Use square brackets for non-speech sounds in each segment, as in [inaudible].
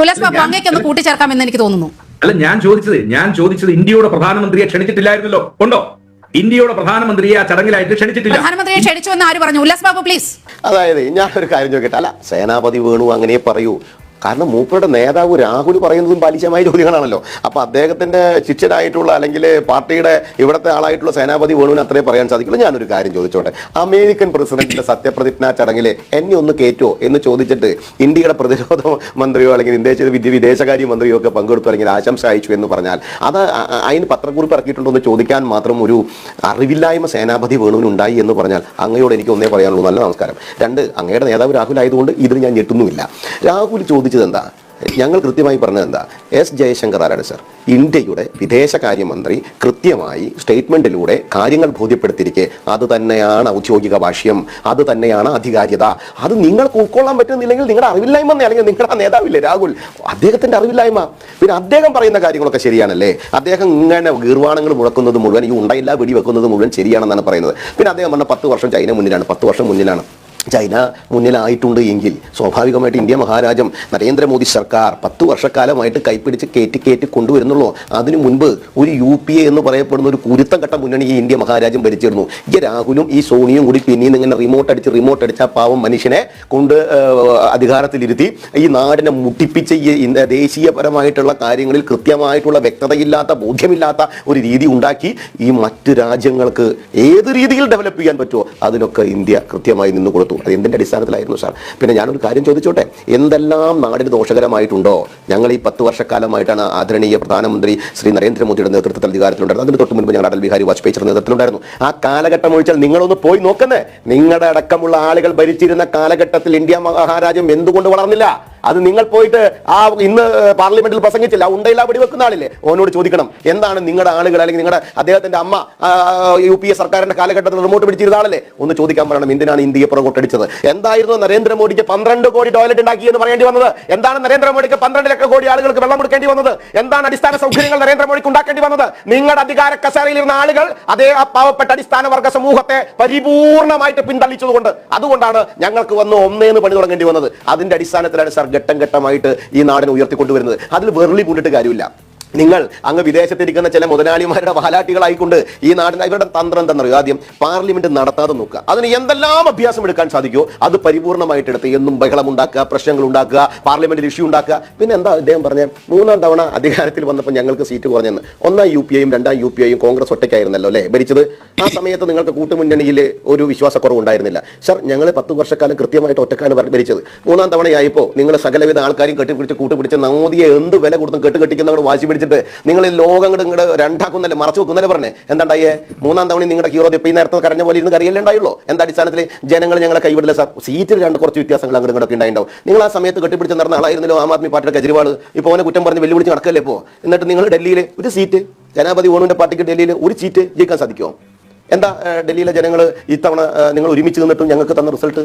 ഉല്ലാസ് ബാബു അങ്ങേക്ക് ഒന്ന് കൂട്ടിച്ചേർക്കാമെന്ന് എനിക്ക് തോന്നുന്നു. അല്ല ഞാൻ ചോദിച്ചത് ഞാൻ ചോദിച്ചത് ഇന്ത്യയുടെ പ്രധാനമന്ത്രിയെ ക്ഷണിച്ചിട്ടില്ലായിരുന്നല്ലോ. ഉണ്ടോ? ഇന്ത്യയുടെ പ്രധാനമന്ത്രിയെ ആ ചടങ്ങിലായിട്ട് ക്ഷണിച്ചിട്ടില്ല. പ്രധാനമന്ത്രിയെ ക്ഷണിച്ചു എന്ന് ആര് പറഞ്ഞു? ഉല്ലാസ് ബാബു പ്ലീസ് അതായത് ഞാൻ ഒരു കാര്യം ചോദിക്കട്ടെ. അല്ല സേനാപതി വേണു അങ്ങനെ പറയൂ. കാരണം മൂപ്പരുടെ നേതാവ് രാഹുൽ പറയുന്നതും ബാലിശമായ ചോദ്യങ്ങളാണല്ലോ. അപ്പൊ അദ്ദേഹത്തിന്റെ ശിക്ഷനായിട്ടുള്ള അല്ലെങ്കിൽ പാർട്ടിയുടെ ഇവിടുത്തെ ആളായിട്ടുള്ള സേനാപതി വേണുവിന് അത്രേ പറയാൻ സാധിക്കുള്ളൂ. ഞാനൊരു കാര്യം ചോദിച്ചോട്ടെ. അമേരിക്കൻ പ്രസിഡന്റിന്റെ [coughs] സത്യപ്രതിജ്ഞാ ചടങ്ങിൽ എന്നെ ഒന്ന് കേറ്റോ എന്ന് ചോദിച്ചിട്ട് ഇന്ത്യയുടെ പ്രതിരോധ മന്ത്രിയോ അല്ലെങ്കിൽ ഇന്ത്യ വിദ്യ വിദേശകാര്യ മന്ത്രിയോ ഒക്കെ പങ്കെടുത്തു അല്ലെങ്കിൽ ആശംസ അയച്ചു എന്ന് പറഞ്ഞാൽ അത് അതിന് പത്രക്കുറിപ്പ് ഇറക്കിയിട്ടുണ്ടോ എന്ന് ചോദിക്കാൻ മാത്രം ഒരു അറിവില്ലായ്മ സേനാപതി വേണുവിന് ഉണ്ടായി എന്ന് പറഞ്ഞാൽ അങ്ങയോട് എനിക്ക് ഒന്നേ പറയാനുള്ളൂ. നല്ല നമസ്കാരം. രണ്ട് അങ്ങയുടെ നേതാവ് രാഹുൽ ആയതുകൊണ്ട് ഇതിൽ ഞാൻ ഞെട്ടുന്നുമില്ല. രാഹുൽ ചോദിച്ചത് എന്താ ഞങ്ങൾ കൃത്യമായി പറഞ്ഞത് എന്താ എസ് ജയശങ്കർ ആരാണ് സർ? ഇന്ത്യയുടെ വിദേശകാര്യമന്ത്രി കൃത്യമായി സ്റ്റേറ്റ്മെന്റിലൂടെ കാര്യങ്ങൾ ബോധ്യപ്പെടുത്തിയിരിക്കെ. അത് തന്നെയാണ് ഔദ്യോഗിക ഭാഷ്യം അത് തന്നെയാണ് അധികാര്യത. അത് നിങ്ങൾക്ക് ഉൾക്കൊള്ളാൻ പറ്റുന്നില്ലെങ്കിൽ നിങ്ങളുടെ അറിവില്ലായ്മ അല്ലെങ്കിൽ നിങ്ങളുടെ നേതാവില്ലേ രാഹുൽ? അദ്ദേഹത്തിന്റെ അറിവില്ലായ്മ. പിന്നെ അദ്ദേഹം പറയുന്ന കാര്യങ്ങളൊക്കെ ശരിയാണല്ലേ? അദ്ദേഹം ഇങ്ങനെ ഗീർവാണങ്ങൾ മുഴക്കുന്നത് മുഴുവൻ ഈ ഉണ്ടയില്ല വെടിവെക്കുന്നത് മുഴുവൻ ശരിയാണെന്നാണ് പറയുന്നത്. പിന്നെ അദ്ദേഹം പറഞ്ഞ പത്ത് വർഷം ചൈന മുന്നിലാണ് പത്ത് വർഷം മുന്നിലാണ്. ചൈന മുന്നിലായിട്ടുണ്ട് എങ്കിൽ സ്വാഭാവികമായിട്ട് ഇന്ത്യ മഹാരാജം നരേന്ദ്രമോദി സർക്കാർ പത്ത് വർഷക്കാലമായിട്ട് കൈപ്പിടിച്ച് കയറ്റി കയറ്റി കൊണ്ടുവരുന്നുള്ളൂ. അതിനു മുൻപ് ഒരു യു പി എ എന്ന് പറയപ്പെടുന്ന ഒരു കുരുത്തം ഘട്ട മുന്നണി ഈ ഇന്ത്യ മഹാരാജ്യം ഭരിച്ചിരുന്നു. ഈ രാഹുലും ഈ സോണിയും കൂടി പിന്നീന്ന് ഇങ്ങനെ റിമോട്ട് അടിച്ച് റിമോട്ട് അടിച്ച പാവം മനുഷ്യനെ കൊണ്ട് അധികാരത്തിലിരുത്തി ഈ നാടിനെ മുട്ടിപ്പിച്ച ഈ ദേശീയപരമായിട്ടുള്ള കാര്യങ്ങളിൽ കൃത്യമായിട്ടുള്ള വ്യക്തതയില്ലാത്ത ബോധ്യമില്ലാത്ത ഒരു രീതി ഉണ്ടാക്കി ഈ മറ്റു രാജ്യങ്ങൾക്ക് ഏത് രീതിയിൽ ഡെവലപ്പ് ചെയ്യാൻ പറ്റുമോ അതിനൊക്കെ ഇന്ത്യ കൃത്യമായി നിന്ന് കൊടുത്തു അത് എന്തിന്റെ അടിസ്ഥാനത്തിലായിരുന്നു സാർ? പിന്നെ ഞാനൊരു കാര്യം ചോദിച്ചോട്ടെ? എന്തെല്ലാം നാടിന് ദോഷകരമായിട്ടുണ്ടോ? ഞങ്ങൾ ഈ പത്ത് വർഷക്കാലമായിട്ടാണ് ആദരണീയ പ്രധാനമന്ത്രി ശ്രീ നരേന്ദ്രമോദിയുടെ നേതൃത്വത്തിൽ അധികാരത്തിലുണ്ടായിരുന്നു അതിന് തൊട്ട് മുൻപ് ഞങ്ങൾ അടൽ ബിഹാരി വാജ്പേയിയുടെ നേതൃത്വത്തിലുണ്ടായിരുന്നു. ആ കാലഘട്ടം ഒഴിച്ചാൽ നിങ്ങളൊന്ന് പോയി നോക്കുന്നേ. നിങ്ങളുടെ അടക്കമുള്ള ആളുകൾ ഭരിച്ചിരുന്ന കാലഘട്ടത്തിൽ ഇന്ത്യ മഹാരാജ്യം എന്തുകൊണ്ട് വളർന്നില്ല? അത് നിങ്ങൾ പോയിട്ട് ആ ഇന്ന് പാർലമെന്റിൽ പ്രസംഗിച്ചില്ല ഉണ്ടയില്ല വെടിവെക്കുന്ന ആളില്ലേ? ഓനോട് ചോദിക്കണം എന്താണ് നിങ്ങളുടെ ആളുകൾ അല്ലെങ്കിൽ നിങ്ങളുടെ അദ്ദേഹത്തിന്റെ അമ്മ യു പി എ സർക്കാരിന്റെ കാലഘട്ടത്തിൽ റിമോട്ട് പിടിച്ചിരുന്ന ആളല്ലേ? ഒന്ന് ചോദിക്കാൻ പറയണം എന്തിനാണ് ഇന്ത്യയെ പുറകോട്ടടിച്ചത്? എന്തായിരുന്നു നരേന്ദ്രമോദിക്ക് പന്ത്രണ്ട് കോടി ടോയ്ലറ്റ് ഉണ്ടാക്കി എന്ന് പറയേണ്ടി വന്നത്? എന്താണ് നരേന്ദ്രമോദിക്ക് പന്ത്രണ്ട് ലക്ഷം കോടി ആളുകൾക്ക് വെള്ളം കൊടുക്കേണ്ടി വന്നത്? എന്താണ് അടിസ്ഥാന സൗകര്യങ്ങൾ നരേന്ദ്രമോദിക്ക് ഉണ്ടാക്കേണ്ടി വന്നത്? നിങ്ങളുടെ അധികാര കസേരയിലിരുന്ന ആളുകൾ അതേ ആ പാവപ്പെട്ട അടിസ്ഥാന വർഗ സമൂഹത്തെ പരിപൂർണമായിട്ട് പിന്തള്ളിച്ചതുകൊണ്ട് അതുകൊണ്ടാണ് ഞങ്ങൾക്ക് വന്ന് ഒന്നേന്ന് പണി തുടങ്ങേണ്ടി വന്നത്. അതിന്റെ അടിസ്ഥാനത്തിലാണ് സാർ ഘട്ടം ഘട്ടമായിട്ട് ഈ നാടിനെ ഉയർത്തിക്കൊണ്ടുവരുന്നത്. അതിൽ വെറുളി പൂണ്ടിട്ട് കാര്യമില്ല. നിങ്ങൾ അങ്ങ് വിദേശത്തിരിക്കുന്ന ചില മുതലാളിമാരുടെ വാലാട്ടികളായിക്കൊണ്ട് ഈ നാടിന് ഇവരുടെ തന്ത്രം എന്താണെന്നറിയോ ആദ്യം പാർലമെന്റ് നടത്താതെ നോക്കുക. അതിന് എന്തെല്ലാം അഭ്യാസം എടുക്കാൻ സാധിക്കുമോ അത് പരിപൂർണമായിട്ട് എടുത്ത് എന്നും ബഹളം ഉണ്ടാക്കുക പ്രശ്നങ്ങൾ ഉണ്ടാക്കുക പാർലമെന്റിൽ ഇഷ്യൂ ഉണ്ടാക്കുക. പിന്നെ എന്താ അദ്ദേഹം പറഞ്ഞ? മൂന്നാം തവണ അധികാരത്തിൽ വന്നപ്പോൾ ഞങ്ങൾക്ക് സീറ്റ് കുറഞ്ഞെന്ന്. ഒന്നാം യു പി ഐയും രണ്ടാം യു പി ഐയും കോൺഗ്രസ് ഒറ്റയ്ക്കായിരുന്നല്ലോ അല്ലേ? ഭരിച്ചത്? ആ സമയത്ത് നിങ്ങൾക്ക് കൂട്ടുമുന്നണിയിൽ ഒരു വിശ്വാസക്കുറവ് ഉണ്ടായിരുന്നില്ല. സർ ഞങ്ങൾ പത്ത് വർഷക്കാലം കൃത്യമായിട്ട് ഒറ്റക്കാലം ഭര- ഭരിച്ചത്. മൂന്നാം തവണയായപ്പോൾ നിങ്ങൾ സകലവിധ ആൾക്കാരും കെട്ടിപ്പിടിച്ച് കൂട്ടുപിടിച്ച് മോദിയെ എന്ത് വില കൊടുത്തും കെട്ടുകെട്ടിക്കുന്നവർ വാശി പിടിച്ചിട്ട് നിങ്ങൾ ഈ ലോകം ഇങ്ങോട്ട് ഇങ്ങോട്ട് രണ്ടാക്കുന്നല്ലേ മറച്ചു വെക്കുന്നല്ലേ പറഞ്ഞേ? എന്താണ്ടായേ മൂന്നാം തവണ നിങ്ങളുടെ ഹീറോ ഇപ്പം ഈ നേരത്തെ കരഞ്ഞ പോലെ ഇരുന്ന് കറിയല്ലേ ഉണ്ടായുള്ളൂ? എന്താ അടിസ്ഥാനത്തിൽ ജനങ്ങൾ ഞങ്ങളെ കൈവിടില്ല സാർ? സീറ്റിൽ രണ്ട് കുറച്ച് വ്യത്യാസങ്ങൾ അങ്ങോട്ട് ഇങ്ങോട്ടൊക്കെ ഉണ്ടായിട്ടുണ്ടാവും നിങ്ങൾ ആ സമയത്ത് കെട്ടിപ്പിടിച്ച് നടന്ന ആളായിരുന്നല്ലോ ആം ആദ്മി പാർട്ടിയുടെ കെജ്രിവാൾ. ഇപ്പോൾ അവനെ കുറ്റം പറഞ്ഞ് വെല്ലുവിളിച്ച് നടക്കല്ലേ ഇപ്പോൾ എന്നിട്ട് നിങ്ങൾ ഡൽഹിയിൽ ഒരു സീറ്റ് ജനാപതി ഓണുവിന്റെ പാർട്ടിക്ക് ഡൽഹിയിൽ ഒരു സീറ്റ് ജയിക്കാൻ സാധിക്കുമോ എന്താ ഡൽഹിയിലെ ജനങ്ങൾ ഇത്തവണ നിങ്ങൾ ഒരുമിച്ച് നിന്നിട്ടും ഞങ്ങൾക്ക് തന്ന റിസൾട്ട്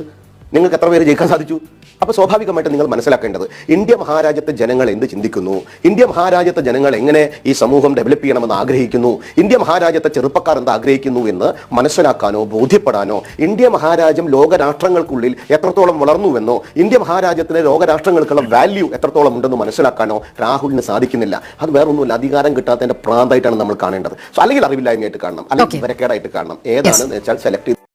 നിങ്ങൾക്ക് എത്ര പേര് ജയിക്കാൻ സാധിച്ചു? അപ്പോൾ സ്വാഭാവികമായിട്ട് നിങ്ങൾ മനസ്സിലാക്കേണ്ടത് ഇന്ത്യ മഹാരാജ്യത്തെ ജനങ്ങൾ എന്ത് ചിന്തിക്കുന്നു? ഇന്ത്യ മഹാരാജ്യത്തെ ജനങ്ങൾ എങ്ങനെ ഈ സമൂഹം ഡെവലപ്പ് ചെയ്യണമെന്ന് ആഗ്രഹിക്കുന്നു? ഇന്ത്യ മഹാരാജ്യത്തെ ചെറുപ്പക്കാർ എന്ത് ആഗ്രഹിക്കുന്നു എന്ന് മനസ്സിലാക്കാനോ ബോധ്യപ്പെടാനോ ഇന്ത്യ മഹാരാജ്യം ലോകരാഷ്ട്രങ്ങൾക്കുള്ളിൽ എത്രത്തോളം വളർന്നുവെന്നോ ഇന്ത്യ മഹാരാജ്യത്തിന് ലോകരാഷ്ട്രങ്ങൾക്കുള്ള വാല്യൂ എത്രത്തോളം ഉണ്ടെന്ന് മനസ്സിലാക്കാനോ രാഹുലിന് സാധിക്കുന്നില്ല. അത് വേറൊന്നുമില്ല അധികാരം കിട്ടാത്തതിന്റെ പ്രാന്തായിട്ടാണ് നമ്മൾ കാണേണ്ടത്. സോ അല്ലെങ്കിൽ അറിവില്ലായ്മയായിട്ട് കാണണം അല്ലെങ്കിൽ വരക്കേടായിട്ട് വിവരക്കേടായിട്ട് കാണണം. ഏതാണെന്ന് വെച്ചാൽ സെലക്ട് ചെയ്ത്